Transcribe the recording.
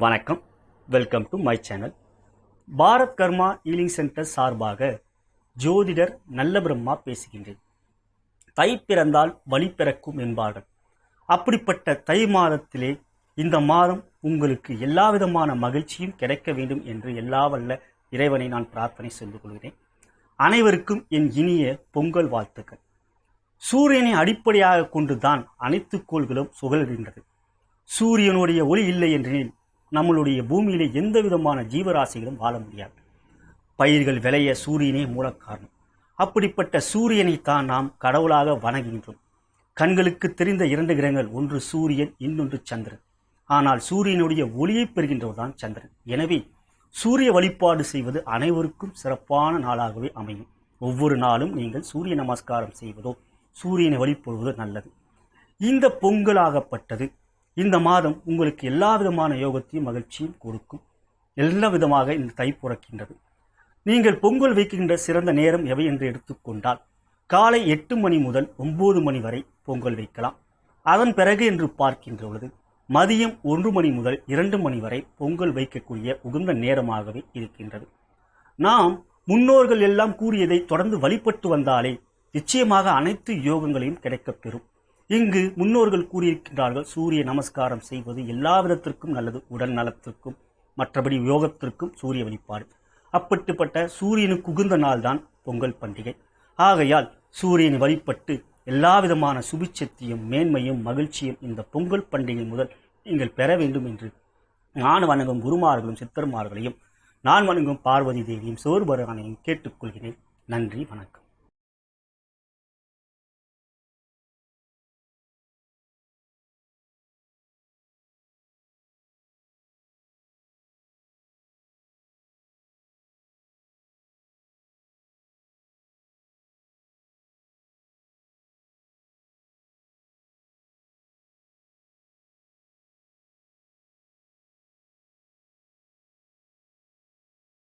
வணக்கம். Welcome to my channel Bharat Karma healing centre சார்பாக ஜோதிடர் நல்ல பிரம்மா பேசுகின்றேன். தை பிறந்தால் வழி பிறக்கும் என்பார்கள். அப்படிப்பட்ட தை மாதத்திலே இந்த மாதம் உங்களுக்கு எல்லா விதமான மகிழ்ச்சியும் கிடைக்க வேண்டும் என்று எல்லா வல்ல இறைவனை நான் பிரார்த்தனை செய்து கொள்கிறேன். அனைவருக்கும் என் இனிய பொங்கல் வாழ்த்துக்கள். சூரியனை அடிப்படையாக கொண்டுதான் அனைத்து கோள்களும் சுழல்கின்றது. சூரியனுடைய ஒளி இல்லை என்றில் நம்மளுடைய பூமியிலே எந்த விதமான ஜீவராசிகளும் வாழ முடியாது. பயிர்கள் விளைய சூரியனே மூலக்காரணம். அப்படிப்பட்ட சூரியனை தான் நாம் கடவுளாக வணங்குகின்றோம். கண்களுக்கு தெரிந்த இரண்டு கிரகங்கள் ஒன்று சூரியன் இன்னொன்று சந்திரன். ஆனால் சூரியனுடைய ஒளியை பெறுகின்றவர்தான் சந்திரன். எனவே சூரிய வழிபாடு செய்வது அனைவருக்கும் சிறப்பான நாளாகவே அமையும். ஒவ்வொரு நாளும் நீங்கள் சூரிய நமஸ்காரம் செய்வதோ சூரியனை வழிபடுவதோ நல்லது. இந்த பொங்கலாகப்பட்டது இந்த மாதம் உங்களுக்கு எல்லா விதமான யோகத்தையும் மகிழ்ச்சியும் கொடுக்கும். எல்லா விதமாக இந்த தை புறக்கின்றது. நீங்கள் பொங்கல் வைக்கின்ற சிறந்த நேரம் எவை என்று எடுத்துக்கொண்டால் காலை எட்டு மணி முதல் ஒன்பது மணி வரை பொங்கல் வைக்கலாம். அதன் பிறகு என்று பார்க்கின்ற பொழுது மதியம் ஒன்று மணி முதல் இரண்டு மணி வரை பொங்கல் வைக்கக்கூடிய உகந்த நேரமாகவே இருக்கின்றது. நாம் முன்னோர்கள் எல்லாம் கூறியதை தொடர்ந்து வழிபட்டு வந்தாலே நிச்சயமாக அனைத்து யோகங்களையும் கிடைக்கப்பெறும் இங்கு முன்னோர்கள் கூறியிருக்கின்றார்கள் சூரிய நமஸ்காரம் செய்வது எல்லா விதத்திற்கும் நல்லது. உடல் நலத்திற்கும் மற்றபடி யோகத்திற்கும் சூரிய வழிபாடு. அப்பட்டுப்பட்ட சூரியனுக்கு உகுந்த நாள்தான் பொங்கல் பண்டிகை. ஆகையால் சூரியனை வழிபட்டு எல்லா விதமான சுபிச்சத்தையும் மேன்மையும் மகிழ்ச்சியும் இந்த பொங்கல் பண்டிகை முதல் நீங்கள் பெற வேண்டும் என்று நான் வணங்கும் குருமார்களும் சித்தர்மார்களையும் நான் வணங்கும் பார்வதி தேவியும் சோர்பரானையும் கேட்டுக்கொள்கிறேன். நன்றி வணக்கம்.